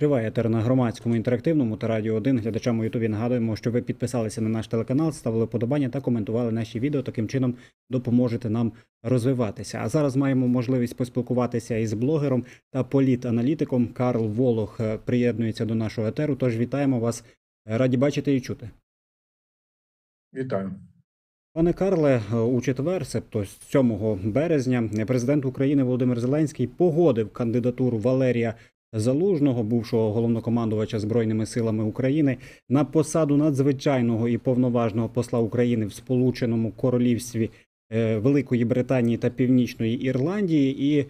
Триває етер на громадському інтерактивному та радіо 1. Глядачам у Ютубі нагадуємо, що ви підписалися на наш телеканал, ставили подобання та коментували наші відео. Таким чином допоможете нам розвиватися. А зараз маємо можливість поспілкуватися із блогером та політаналітиком Карл Волох е, приєднується до нашого етеру. Тож вітаємо вас. Е, Раді бачити і чути. Вітаю. Пане Карле, е, у четвер, себто 7 березня, президент України Володимир Зеленський погодив кандидатуру Валерія Залужного, бувшого головнокомандувача збройними силами України, на посаду надзвичайного і повноважного посла України в Сполученому Королівстві е, Великої Британії та Північної Ірландії. І е,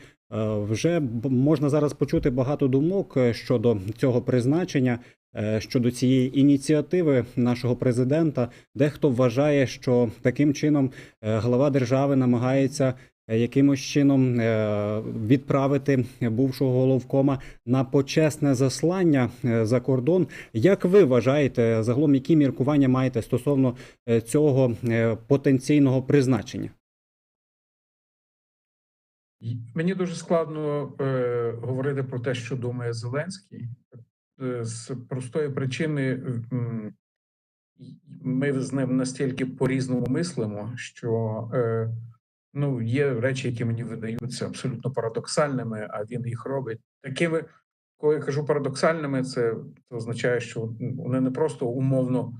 вже можна зараз почути багато думок е, щодо цього призначення, щодо цієї ініціативи нашого президента. Дехто вважає, що таким чином глава держави намагається якимось чином е, відправити бувшого головкома на почесне заслання е, за кордон. Як ви вважаєте, загалом які міркування маєте стосовно е, цього е, потенційного призначення? Мені дуже складно е, говорити про те, що думає Зеленський, е, з простої причини ми з ним настільки по-різному мислимо, що е, ну, є речі, які мені видаються абсолютно парадоксальними, а він їх робить. Такими, коли я кажу парадоксальними, це, це означає, що вони не просто умовно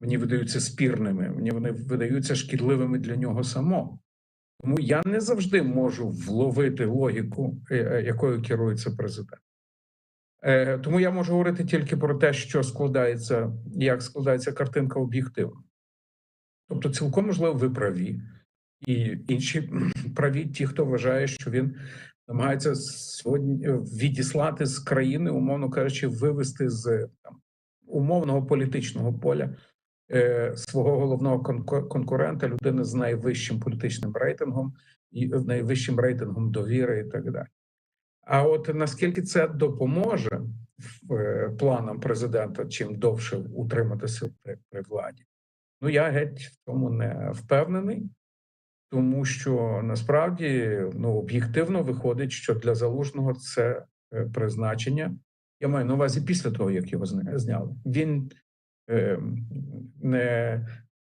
мені видаються спірними, мені вони видаються шкідливими для нього самого. Тому я не завжди можу вловити логіку, е, е, якою керується президент. Е, Тому я можу говорити тільки про те, що складається, як складається картинка об'єктивно. Тобто, цілком можливо, ви праві, і інші праві, ті, хто вважає, що він намагається сьогодні е, відіслати з країни, умовно кажучи, вивести з там, умовного політичного поля е, свого головного конкурента, людини з найвищим політичним рейтингом і е, найвищим рейтингом довіри, і так далі. А от наскільки це допоможе е, планам президента, чим довше утриматися при, при владі, ну я геть в тому не впевнений, тому що насправді ну об'єктивно виходить, що для залужного це е, призначення. Я маю на увазі після того, як його зняли. Він е, не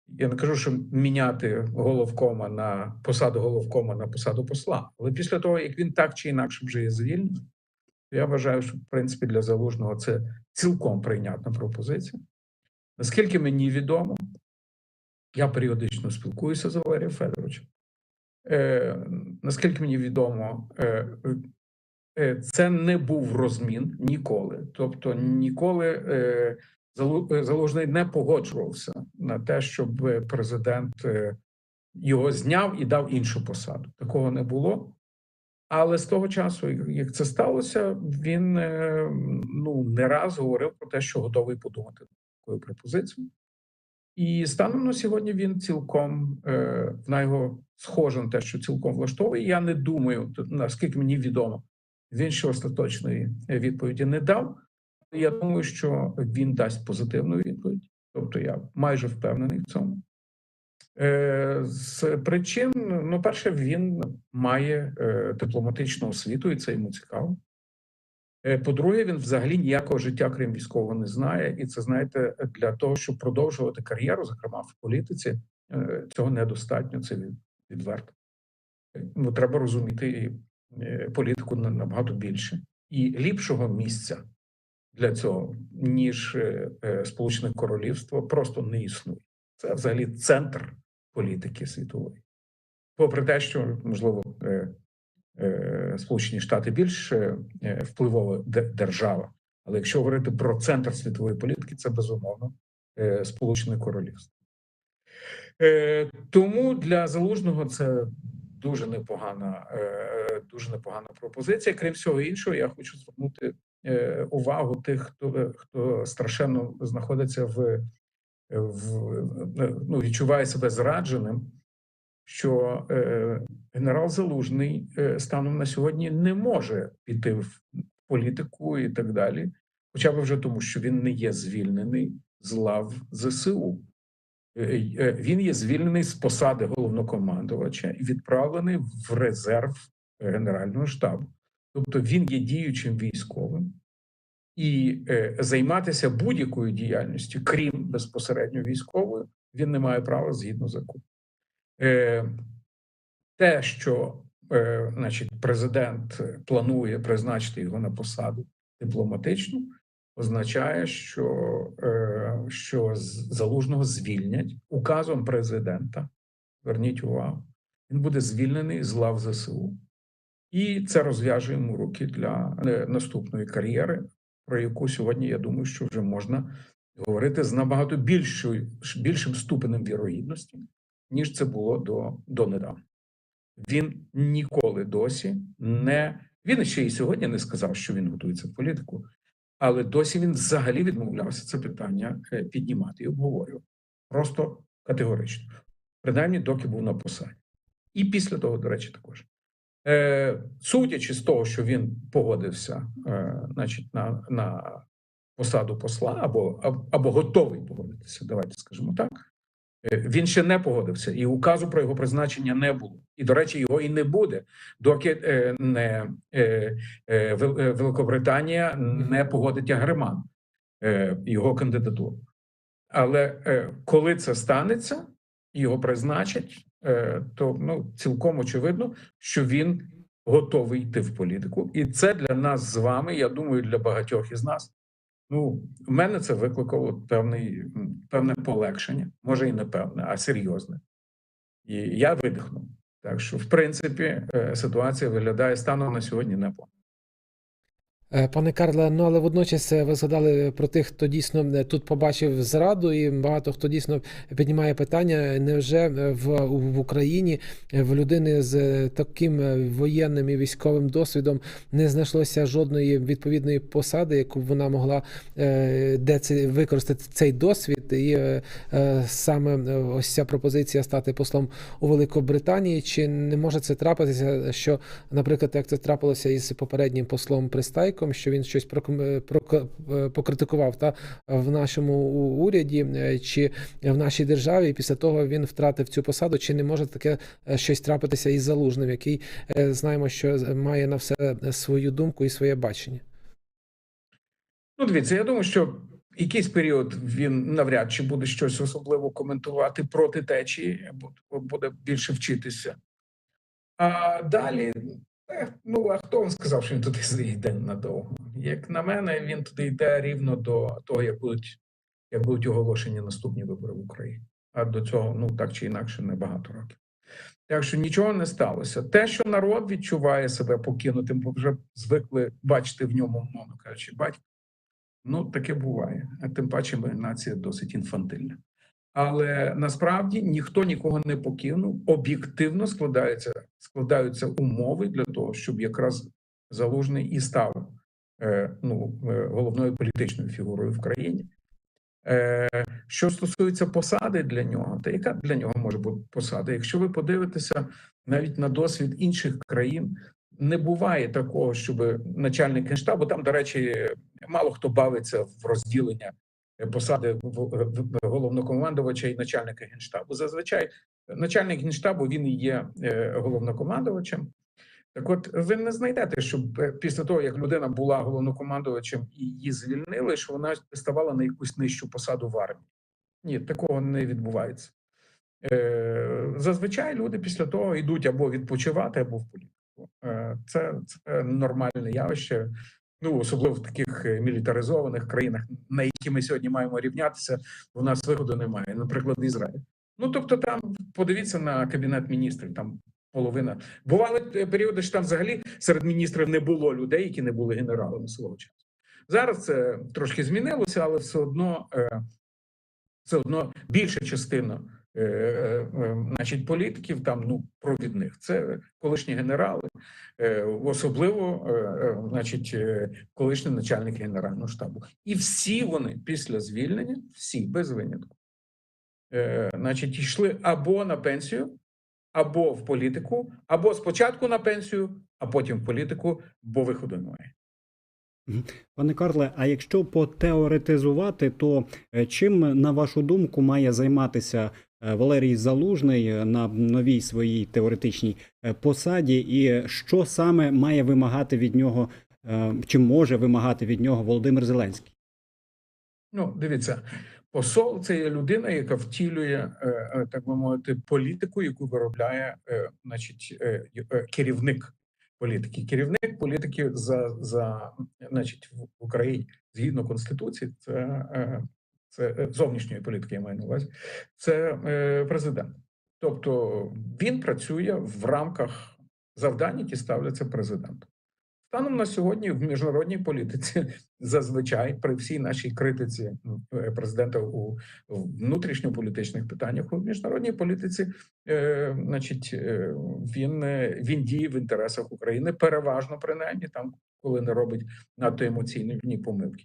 я не кажу, що міняти головкома на посаду головкома на посаду посла, але після того, як він так чи інакше вже є звільнений, я вважаю, що в принципі для залужного це цілком прийнятна пропозиція. Наскільки мені відомо, я періодично спілкуюся з Валерієм Федоровичем. Е, наскільки мені відомо, е, е, це не був розмін ніколи. Тобто ніколи е, е, Залужний не погоджувався на те, щоб президент е, його зняв і дав іншу посаду. Такого не було. Але з того часу, як- це сталося, він ну не раз говорив про те, що готовий подумати над такою пропозицією. І станом на сьогодні він цілком е, на його схоже на те, що цілком влаштовує. Я не думаю, наскільки мені відомо, він ще остаточної відповіді не дав. Я думаю, що він дасть позитивну відповідь. Тобто я майже впевнений в цьому. Е, З причин, ну, перше, він має е, дипломатичну освіту, і це йому цікаво. Е, По-друге, він взагалі ніякого життя, крім військового, не знає. І це знаєте, для того, щоб продовжувати кар'єру, зокрема в політиці, е, цього недостатньо. Це відверто. Ну, треба розуміти е, політику набагато більше. І ліпшого місця для цього, ніж Сполучене Королівство, просто не існує. Це взагалі центр політики світової. Попри те, що можливо Сполучені Штати більш е, е, впливова де- держава, але якщо говорити про центр світової політики, це безумовно е, Сполучене Королівство. Е, Тому для залужного це дуже непогана, е, дуже непогана пропозиція. Крім всього іншого, я хочу звернути е, увагу тих, хто, хто страшенно знаходиться в, в ну, відчуває себе зрадженим, що е, генерал Залужний е, станом на сьогодні не може піти в політику і так далі, хоча б вже тому, що він не є звільнений з лав ЗСУ. Е, е, Він є звільнений з посади головнокомандувача і відправлений в резерв Генерального штабу. Тобто він є діючим військовим, і е, займатися будь-якою діяльністю, крім безпосередньо військової, він не має права згідно закону. Е, те, що е, значить, президент планує призначити його на посаду дипломатичну, означає, що, е, що залужного звільнять указом президента. Зверніть увагу, він буде звільнений з лав ЗСУ. І це розв'яже йому руки для наступної кар'єри, про яку сьогодні я думаю, що вже можна говорити з набагато більшою, більшим ступенем вірогідності, ніж це було до, донедавна. Він ніколи досі не він ще і сьогодні не сказав, що він готується в політику, але досі він взагалі відмовлявся це питання е, піднімати і обговорювати. Просто категорично. Принаймні, доки був на посаді. І після того, до речі, також. Е, судячи з того, що він погодився, е, значить, на, на посаду посла, або, або, або готовий погодитися, давайте скажемо так. Е, Він ще не погодився, і указу про його призначення не було. І, до речі, його і не буде, доки е, не е, Великобританія не погодить Агреман е, його кандидатуру. Але коли це станеться, його призначать, то ну, цілком очевидно, що він готовий йти в політику. І це для нас з вами, я думаю, для багатьох із нас. Ну, в мене це викликало певний, певне полегшення, може і не певне, а серйозне. І я видихнув. Так що, в принципі, е, ситуація виглядає станом на сьогодні непогано. Е, Пане Карле, ну але водночас е, ви згадали про тих, хто дійсно е, тут побачив зраду, і багато хто дійсно піднімає питання: невже в, в Україні в людини з таким воєнним і військовим досвідом не знайшлося жодної відповідної посади, яку б вона могла де це використати цей досвід, і саме ось ця пропозиція стати послом у Великобританії? Чи не може це трапитися, що, наприклад, як це трапилося із попереднім послом Пристайком, що він щось е, е, покритикував та в нашому уряді е, чи в нашій державі, і після того він втратив цю посаду? Чи не може таке щось трапитися із залужним, який знаємо, що має на все свою думку і своє бачення? Ну, дивіться, я думаю, що якийсь період він навряд чи буде щось особливо коментувати проти течії, буде більше вчитися. А далі, ну а хто вам сказав, що він туди йде надовго? Як на мене, він туди йде рівно до того, як будуть, як будуть оголошені наступні вибори в Україні. А до цього, ну так чи інакше, небагато років. Так що нічого не сталося. Те, що народ відчуває себе покинутим, бо вже звикли бачити в ньому, мовно кажучи, батька. Ну, таке буває. А тим паче нація досить інфантильна. Але насправді ніхто нікого не покинув. Об'єктивно складаються, складаються умови для того, щоб якраз залужний і став е, ну, е, головною політичною фігурою в країні. Е, що стосується посади для нього, то яка для нього може бути посада? Якщо ви подивитеся навіть на досвід інших країн, не буває такого, щоб начальник генштабу, там, до речі, мало хто бавиться в розділення посади головнокомандувача і начальника генштабу. Зазвичай начальник генштабу він і є е, головнокомандувачем. Так, от ви не знайдете, щоб е, після того, як людина була головнокомандувачем і її звільнили, що вона ставала на якусь нижчу посаду в армії. Ні, такого не відбувається. Е, Зазвичай люди після того йдуть або відпочивати, або в політику. Це, це нормальне явище. Ну, особливо в таких е, мілітаризованих країнах, на які ми сьогодні маємо рівнятися, у нас виходу немає. Наприклад, Ізраїль. Ну тобто, там подивіться на кабінет міністрів. Там половина бували е, періоди, що там взагалі серед міністрів не було людей, які не були генералами свого часу. Зараз це трошки змінилося, але все одно, е, все одно більша частина. Е, е, е, Значить, політиків там ну провідних це колишні генерали, е, особливо, значить, колишній начальник генерального штабу, і всі вони після звільнення, всі без винятку, значить, йшли або на пенсію, або в політику, або спочатку на пенсію, а потім в політику, бо виходу немає. Пане Карле, а якщо потеоретизувати, то чим, на вашу думку, має займатися Валерій Залужний е, на новій своїй теоретичній е, посаді, і що саме має вимагати від нього е, чи може вимагати від нього Володимир Зеленський? Ну, дивіться, посол це є людина, яка втілює, е, е, так би мовити, політику, яку виробляє, е, значить, е, е, керівник політики. Керівник політики за, за значить, в Україні згідно конституції, це, е, це е, зовнішньої політики, я маю на увазі, це е, президент. Тобто він працює в рамках завдань, які ставляться президентом. Станом на сьогодні в міжнародній політиці зазвичай при всій нашій критиці е, президента у внутрішньополітичних питаннях у міжнародній політиці, е, значить, він, він діє в інтересах України, переважно принаймні там, коли не робить надто емоційні помилки.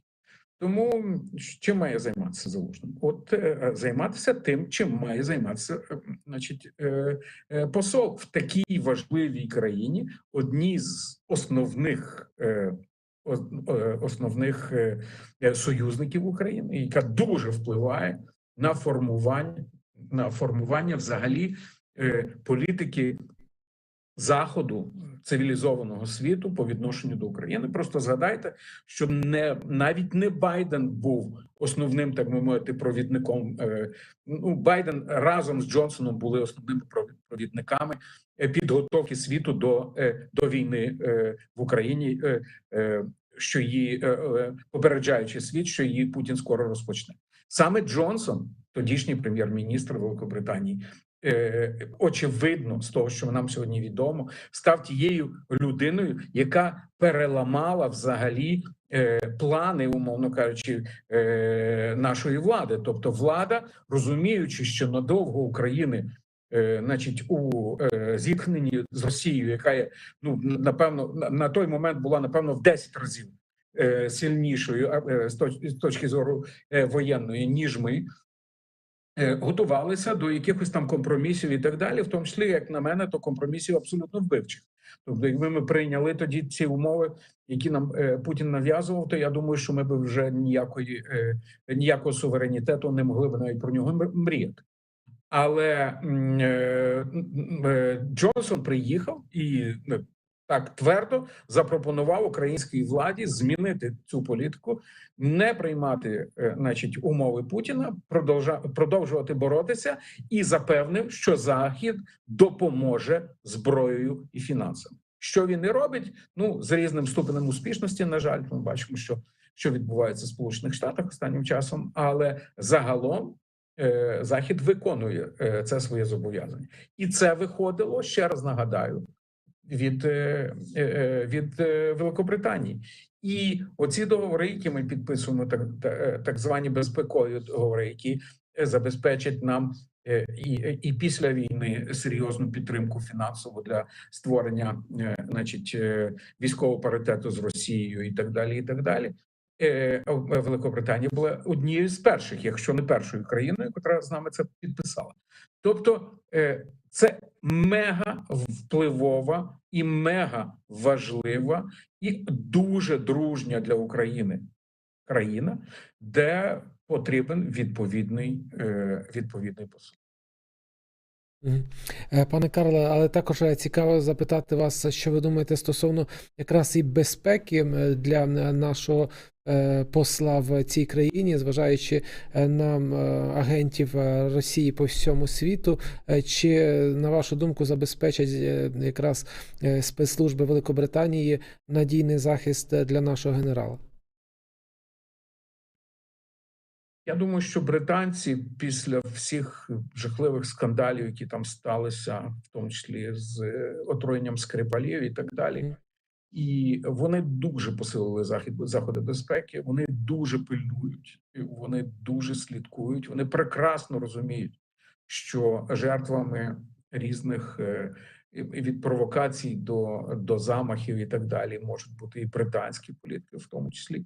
Тому чим має займатися залужним? От е, займатися тим, чим має займатися, е, значить, е, е, посол в такій важливій країні, одній з основних. е, ос- е, Основних е, е, союзників України, яка дуже впливає на формування на формування взагалі е, політики заходу цивілізованого світу по відношенню до України. Просто згадайте, що не навіть не Байден був основним, так би мовити, провідником. е, Ну, Байден разом з Джонсоном були основними провід- провідниками підготовки світу до, е, до війни е, в Україні, що її попереджаючи світ, що її Путін скоро розпочне. Саме Джонсон, тодішній прем'єр-міністр Великобританії, очевидно, з того, що нам сьогодні відомо, став тією людиною, яка переламала взагалі е, плани, умовно кажучи, е, нашої влади. Тобто, влада, розуміючи, що надовго України. е, Значить, у е, зіткненні з Росією, яка є ну напевно на, той момент була напевно в 10 разів е, сильнішою е, з точки зору е, воєнної, ніж ми, е, готувалися до якихось там компромісів і так далі, в тому числі, як на мене, то компромісів абсолютно вбивчих. Тобто, якби ми прийняли тоді ці умови, які нам е, Путін нав'язував, то я думаю, що ми б вже ніякої е, ніякого суверенітету не могли б навіть про нього мріяти. Але е, е, Джонсон приїхав і е, так твердо запропонував українській владі змінити цю політику, не приймати, е, значить, умови Путіна, продовжувати боротися і запевнив, що Захід допоможе зброєю і фінансами. Що він і робить? Ну з різним ступенем успішності. На жаль, ми бачимо, що, що відбувається в Сполучених Штатах останнім часом, але загалом. е, Захід виконує е, це своє зобов'язання, і це виходило ще раз нагадаю від, е, е, від е, Великобританії. І оці договори, які ми підписуємо, так, так звані безпекові договори, які забезпечать нам і, і після війни серйозну підтримку фінансову для створення, значить, військового паритету з Росією і так далі. І так далі. Великобританія була однією з перших, якщо не першою країною, яка з нами це підписала. Тобто, це мега впливова і мега важлива і дуже дружня для України країна, де потрібен відповідний, е, відповідний посол. Е, Пане Карле, але також е, цікаво запитати вас, що ви думаєте стосовно якраз і безпеки для нашого е, посла в цій країні, зважаючи на агентів Росії по всьому світу. Чи, на вашу думку, забезпечать якраз спецслужби Великобританії надійний захист для нашого генерала? Я думаю, що британці після всіх жахливих скандалів, які там сталися, в тому числі з е, отруєнням скрипалів і так далі, і вони дуже посилили захід заходи безпеки. Вони дуже пильнують, вони дуже слідкують. Вони прекрасно розуміють, що жертвами різних е, від провокацій до, до замахів і так далі можуть бути і британські політики, в тому числі.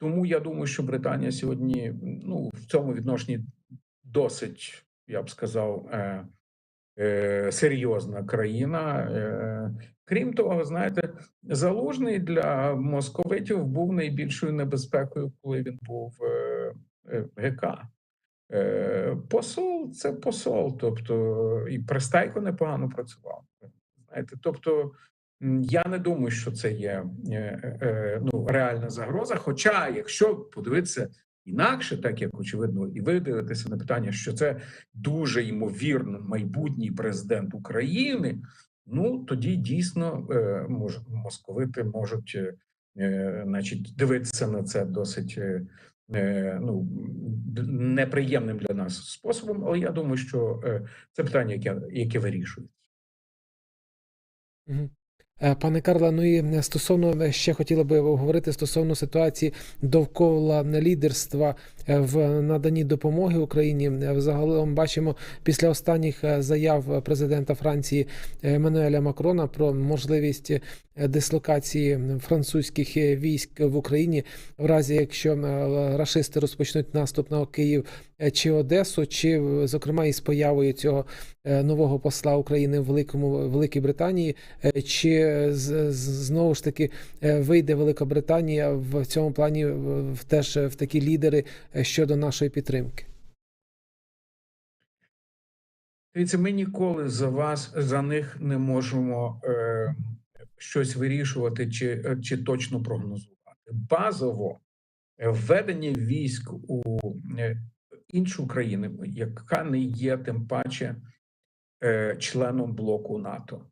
Тому я думаю, що Британія сьогодні ну в цьому відношенні досить, я б сказав, е, е, серйозна країна. Е, крім того, знаєте, залужний для московитів був найбільшою небезпекою, коли він був е, е, ГК. Е, посол це посол, тобто і Пристайко непогано працював. Знаєте, тобто Я не думаю, що це є е, е, ну, реальна загроза. Хоча, якщо подивитися інакше, так як очевидно, і ви дивитеся на питання, що це дуже ймовірно майбутній президент України. Ну тоді дійсно е, мож, московити можуть, е, е, значить, дивитися на це досить е, е, ну неприємним для нас способом. Але я думаю, що е, це питання, яке, яке вирішується. Е, Пане Карле, ну і е, стосовно е, ще хотіла би говорити стосовно ситуації довкола лідерства в наданні допомоги Україні. Взагалом бачимо після останніх заяв президента Франції Еммануеля Макрона про можливість дислокації французьких військ в Україні в разі, якщо рашисти розпочнуть наступ на Київ чи Одесу, чи е, зокрема із появою цього е, нового посла України в Великому Великій Британії. Е, Чи знову ж таки е, вийде Велика Британія в цьому плані в- теж в такі лідери е, щодо нашої підтримки? Дивіться, ми ніколи за вас за них не можемо е, щось вирішувати чи, е, чи точно прогнозувати. Базово е, введення військ у е, іншу країну, яка не є тим паче е, членом блоку НАТО,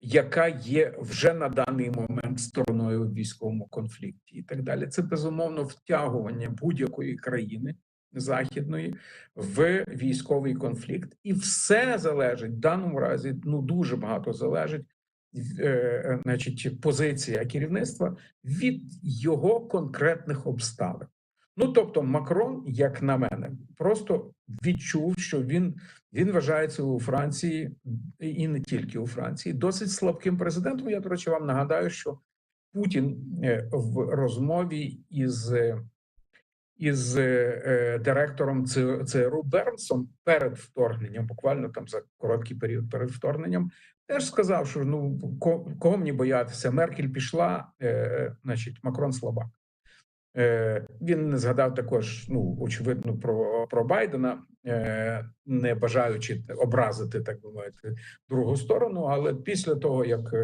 яка є вже на даний момент стороною в військовому конфлікті, і так далі. Це безумовно втягування будь-якої країни західної в військовий конфлікт, і все залежить в даному разі. Ну дуже багато залежить. е, Значить, позиція керівництва від його конкретних обставин. Ну тобто, Макрон, як на мене, просто відчув, що він він вважається у Франції і не тільки у Франції, досить слабким президентом. Я, до речі, вам нагадаю, що Путін е, в розмові із, е, із е, директором ЦРУ Бернсом перед вторгненням, буквально там за короткий період перед вторгненням, теж сказав, що ну ко- кого мені боятися? Меркель пішла, значить, Макрон слабак. Е, Він не згадав також, ну очевидно, про, про Байдена, е, не бажаючи образити, так би мовити, другу сторону. Але після того, як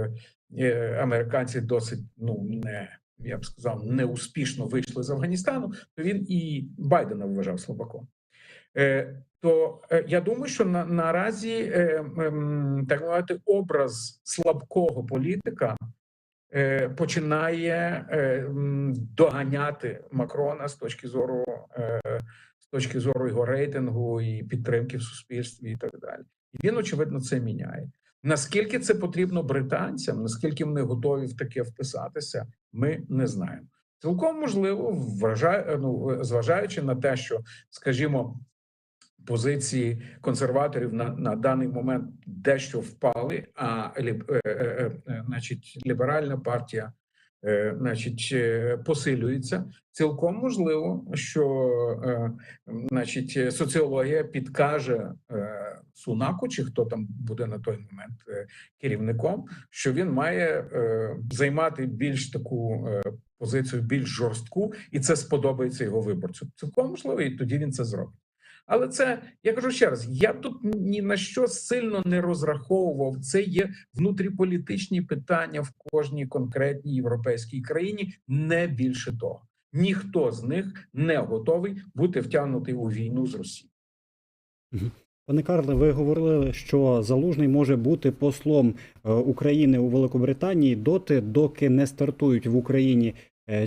е, американці досить ну не я б сказав, неуспішно вийшли з Афганістану, то він і Байдена вважав слабаком. То я думаю, що на наразі так мовити образ слабкого політика починає е, доганяти Макрона з точки зору е, з точки зору його рейтингу і підтримки в суспільстві, і так далі. І він очевидно це міняє. Наскільки це потрібно британцям, наскільки вони готові в таке вписатися, ми не знаємо. Цілком можливо, вважаю, ну, зважаючи на те, що, скажімо, позиції консерваторів на, на даний момент дещо впали, а ліб, е, е, е, значить, ліберальна партія е, значить, е, посилюється. Цілком можливо, що е, значить, соціологія підкаже е, Сунаку, чи хто там буде на той момент е, керівником, що він має е, займати більш таку е, позицію, більш жорстку, і це сподобається його виборцю. Цілком можливо, і тоді він це зробить. Але це я кажу ще раз: я тут ні на що сильно не розраховував. Це є внутріполітичні питання в кожній конкретній європейській країні, не більше того. Ніхто з них не готовий бути втягнутий у війну з Росією. Пане Карле, ви говорили, що Залужний може бути послом е, України у Великобританії доти, доки не стартують в Україні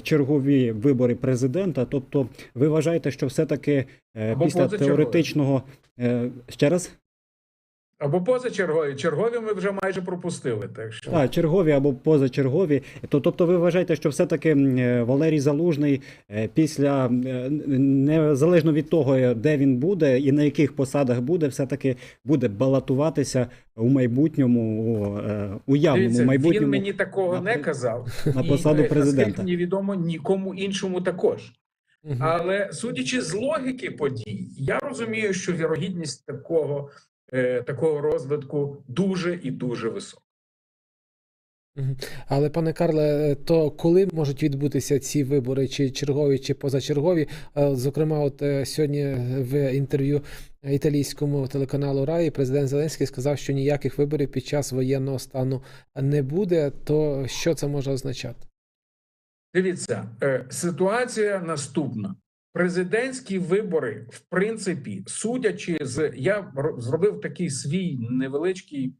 чергові вибори президента. Тобто, ви вважаєте, що все-таки е, після теоретичного е, ще раз? Або позачергові. Чергові ми вже майже пропустили. Так що А, чергові або позачергові. То, тобто, ви вважаєте, що все-таки е, Валерій Залужний е, після е, незалежно від того, де він буде і на яких посадах буде, все-таки буде балотуватися у майбутньому, у уявному Дивіться, майбутньому він мені такого на не казав. на посаду е, президента. Наскільки мені відомо, нікому іншому також. Мгм. Але судячи з логіки подій, я розумію, що вірогідність такого, такого розвитку дуже і дуже висока. Але, пане Карле, то коли можуть відбутися ці вибори, чи чергові, чи позачергові? Е, Зокрема, от е, сьогодні в інтерв'ю італійському телеканалу Раї президент Зеленський сказав, що ніяких виборів під час воєнного стану не буде. То що це може означати? Дивіться, е, ситуація наступна. Президентські вибори, в принципі, судячи з я зробив такий свій невеличкий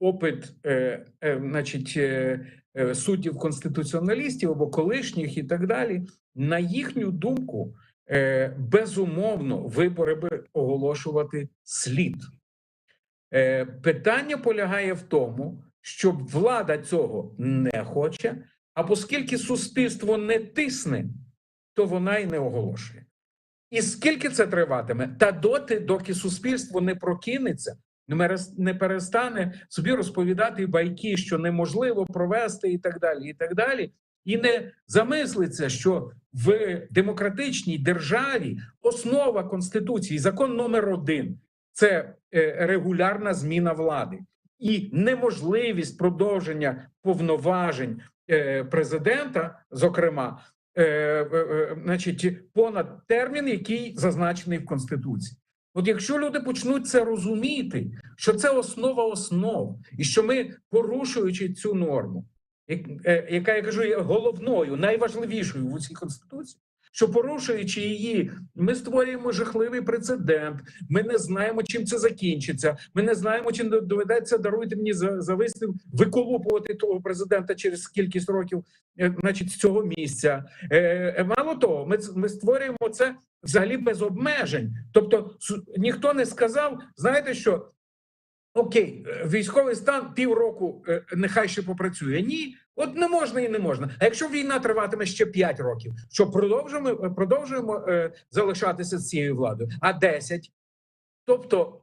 опит, е, е, значить, е, е, суддів конституціоналістів або колишніх і так далі. На їхню думку, е, безумовно, вибори би оголошувати слід. Е, Питання полягає в тому, що влада цього не хоче, а оскільки суспільство не тисне, то вона й не оголошує. І скільки це триватиме? Та доти, доки суспільство не прокинеться, не перестане собі розповідати байки, що неможливо провести, і так далі, і так далі, і не замислиться, що в демократичній державі основа конституції, закон номер один це е, регулярна зміна влади і неможливість продовження повноважень е, президента, зокрема, значить, понад термін, який зазначений в конституції. От якщо люди почнуть це розуміти, що це основа основ, і що ми, порушуючи цю норму, е, яка я кажу, є головною, найважливішою в усій конституції, що порушуючи її, ми створюємо жахливий прецедент. Ми не знаємо, чим це закінчиться. Ми не знаємо, чи не доведеться даруйте мені за, за вислів виколупувати того президента через кількість років, е, значить, цього місця. Е, е, мало того, ми, ми створюємо це взагалі без обмежень. Тобто, ніхто не сказав, знаєте що? Окей, е, військовий стан півроку е, нехай ще попрацює. Ні, от не можна і не можна. А якщо війна триватиме ще 5 років, що продовжуємо е, продовжуємо е, залишатися з цією владою, а 10? Тобто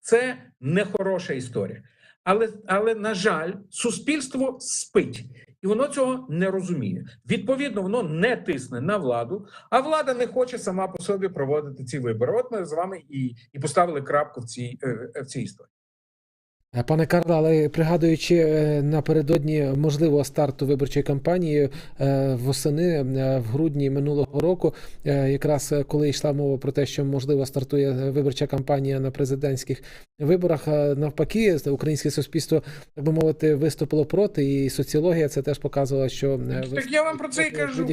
це не хороша історія. Але, але на жаль, суспільство спить, і воно цього не розуміє. Відповідно, воно не тисне на владу, а влада не хоче сама по собі проводити ці вибори. От ми з вами і, і поставили крапку в цій, е, в цій історії. Е, Пане Карле, але пригадуючи е, напередодні можливого старту виборчої кампанії е, восени в грудні минулого року, якраз коли йшла мова про те, що можливо стартує виборча кампанія на президентських виборах, навпаки, українське суспільство, так би мовити, виступило проти, і соціологія це теж показувала, що Так я вам про це і кажу.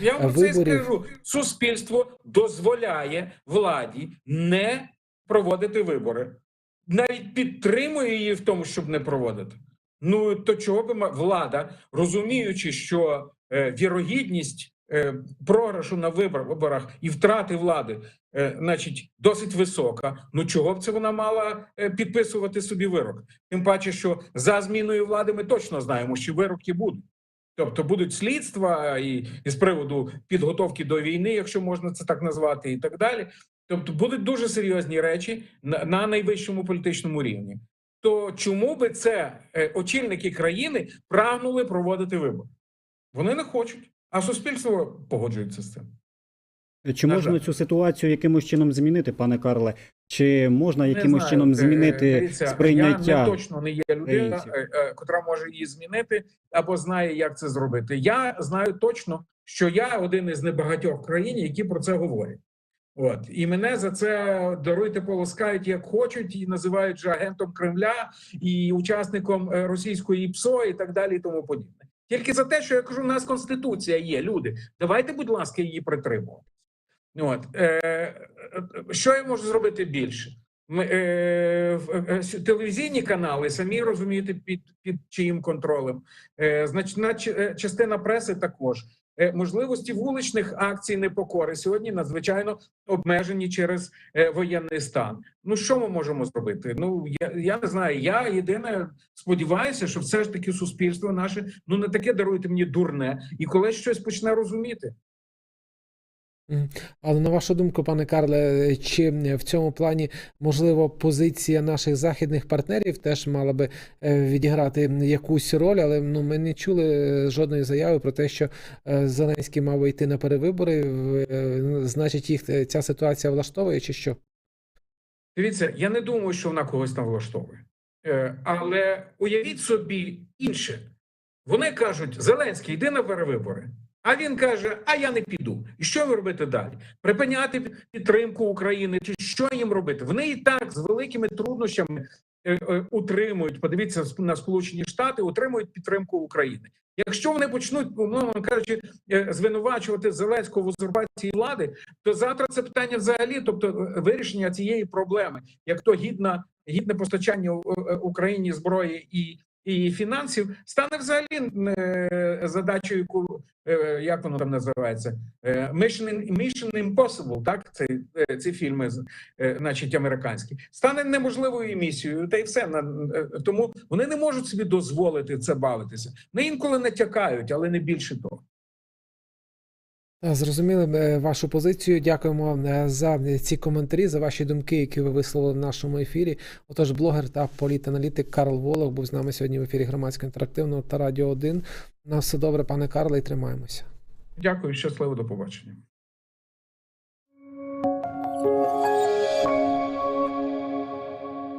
Я вам про це і скажу. Суспільство дозволяє владі не проводити вибори, навіть підтримує її в тому, щоб не проводити. Ну то чого би влада, розуміючи, що е, вірогідність е, програшу на вибор- виборах і втрати влади, е, значить, досить висока. Ну чого б це вона мала е, підписувати собі вирок? Тим паче, що за зміною влади ми точно знаємо, що вироки будуть. Тобто будуть слідства і, і з приводу підготовки до війни, якщо можна це так назвати, і так далі. Тобто будуть дуже серйозні речі на, на найвищому політичному рівні. То чому би це е, очільники країни прагнули проводити вибори? Вони не хочуть, а суспільство погоджується з цим. Чи На можна жаль. цю ситуацію якимось чином змінити, пане Карле? Чи можна Не якимось знаю, чином е, змінити дивіться, сприйняття? Я не точно не є людина, е, е, котра може її змінити або знає, як це зробити. Я знаю точно, що я один із небагатьох в країні, які про це говорять. От і мене за це даруйте полоскають як хочуть, і називають же агентом Кремля і учасником е, російської ПСО, і так далі, і тому подібне. Тільки за те, що я кажу, у нас конституція є. Люди, давайте, будь ласка, її притримувати. От е, е, що я можу зробити більше? Ми, е, в- е, телевізійні канали самі розумієте під, під чиїм контролем. Е, значна е, частина преси також. Е, можливості вуличних акцій непокори сьогодні надзвичайно обмежені через е, воєнний стан. Ну що ми можемо зробити? Ну я, я не знаю. Я єдине сподіваюся, що все ж таки суспільство наше ну не таке даруйте мені дурне, і колись щось почне розуміти. Але на вашу думку, пане Карле, чи в цьому плані можливо позиція наших західних партнерів теж мала би е, відіграти якусь роль, але ну ми не чули е, жодної заяви про те, що е, Зеленський мав йти на перевибори. Значить, їх ця ситуація влаштовує, чи що? Дивіться, я не думаю, що вона когось там влаштовує. Але уявіть собі інше. Вони кажуть: Зеленський, йди на перевибори. А він каже: А я не піду. І що ви робити далі? Припиняти підтримку України, чи що їм робити? Вони і так з великими труднощами е, е, утримують. Подивіться на Сполучені Штати, утримують підтримку України. Якщо вони почнуть, умовно кажучи, е, звинувачувати Зеленського в узурпації влади, то завтра це питання взагалі, тобто вирішення цієї проблеми, як то гідна гідне постачання Україні зброї і, і фінансів, стане взагалі е, задачею, яку е, як воно там називається, Е, Mission, Mission Impossible, так це ці фільми, значить, американські, стане неможливою місією, та й все тому вони не можуть собі дозволити це бавитися. Не інколи натякають, але не більше того. Та, Зрозуміли е, вашу позицію. Дякуємо е, за ці коментарі, за ваші думки, які ви висловили в нашому ефірі. Отож, блогер та політаналітик Карл Волох був з нами сьогодні в ефірі громадського інтерактивного та радіо 1. На все добре, пане Карле, і тримаємося. Дякую, щасливо, до побачення.